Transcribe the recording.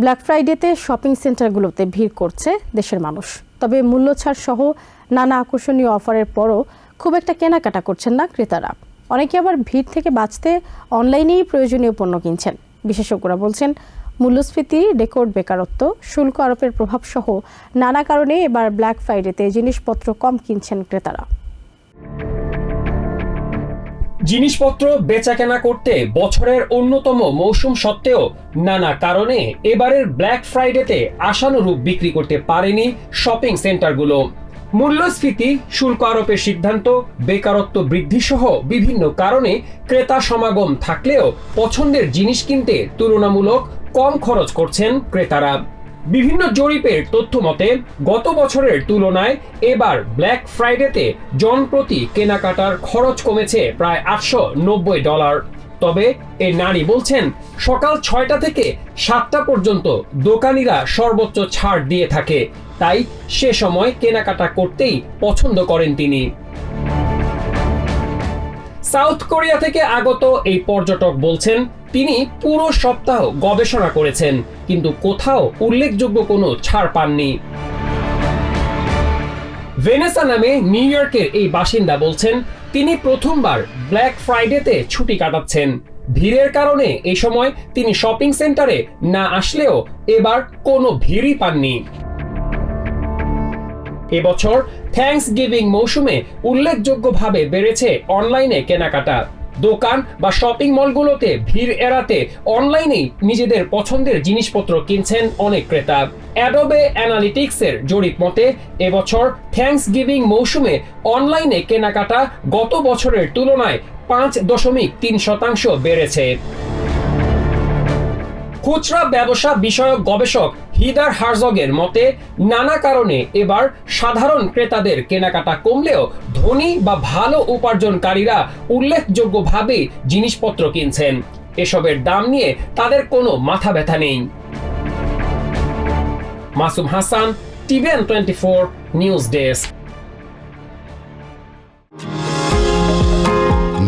Black ফ্রাইডেতে shopping সেন্টারগুলোতে ভিড় করছে দেশের মানুষ। তবে মূল্যছাড় সহ নানা আকর্ষণীয় অফারের পরও খুব একটা কেনাকাটা করছেন না ক্রেতারা। অনেকে আবার ভিড় থেকে বাঁচতে অনলাইনেই প্রয়োজনীয় পণ্য কিনছেন। বিশেষজ্ঞরা বলছেন, মূল্যস্ফীতি, রেকর্ড বেকারত্ব, শুল্ক আরোপের প্রভাব সহ নানা কারণে এবার ব্ল্যাক ফ্রাইডেতে জিনিসপত্র কম কিনছেন ক্রেতারা। জিনিসপত্র বেচাকেনা করতে বছরের অন্যতম মৌসুম সত্ত্বেও নানা কারণে এবারের ব্ল্যাক ফ্রাইডেতে আশানুরূপ বিক্রি করতে পারেনি শপিং সেন্টারগুলো। মূল্যস্ফীতি, শুল্ক আরোপের সিদ্ধান্ত, বেকারত্ব বৃদ্ধি সহ বিভিন্ন কারণে ক্রেতা সমাগম থাকলেও পছন্দের জিনিস কিনতে তুলনামূলক কম খরচ করছেন ক্রেতারা। বিভিন্ন জরিপের তথ্য মতে, গত বছরের তুলনায় এবার ব্ল্যাক ফ্রাইডেতে জনপ্রতি কেনাকাটার খরচ কমেছে প্রায় আটশো নব্বই ডলার। তবে এই নারী বলছেন, সকাল ছয়টা থেকে সাতটা পর্যন্ত দোকানিরা সর্বোচ্চ ছাড় দিয়ে থাকে। তাই সে সময় কেনাকাটা করতেই পছন্দ করেন তিনি। সাউথ কোরিয়া থেকে আগত এই পর্যটক বলছেন, তিনি পুরো সপ্তাহ গবেষণা করেছেন, কিন্তু কোথাও উল্লেখযোগ্য কোনো ছাড় পাননি। ভেনেসা নামে নিউ ইয়র্কের এই বাসিন্দা বলছেন, তিনি প্রথমবার ব্ল্যাক ফ্রাইডেতে ছুটি কাটাচ্ছেন। ভিড়ের কারণে এই সময় তিনি শপিং সেন্টারে না আসলেও এবার কোনো ভিড়ই পাননি। এবছর থ্যাঙ্কস গিভিং মৌসুমে উল্লেখযোগ্যভাবে বেড়েছে অনলাইনে কেনাকাটা। দোকান বা শপিং মলগুলোতে ভিড় এড়াতে অনলাইনেই নিজেদের পছন্দের জিনিসপত্র কিনছেন অনেক ক্রেতা। অ্যাডোবে অ্যানালিটিক্সের জরিপ মতে, এবছর থ্যাঙ্কস গিভিং মৌসুমে অনলাইনে কেনাকাটা গত বছরের তুলনায় পাঁচ দশমিক তিন শতাংশ বেড়েছে। খুচরা ব্যবসা বিষয়ক গবেষক হিদার হার্জগের মতে, নানা কারণে এবার সাধারণ ক্রেতাদের কেনাকাটা কমলেও ধনী বা ভালো উপার্জনকারীরা উল্লেখযোগ্যভাবে জিনিসপত্র কিনছেন। এসবের দাম নিয়ে তাদের কোনো মাথা ব্যথা নেই। Masum Hasan, TVN twenty four news desk.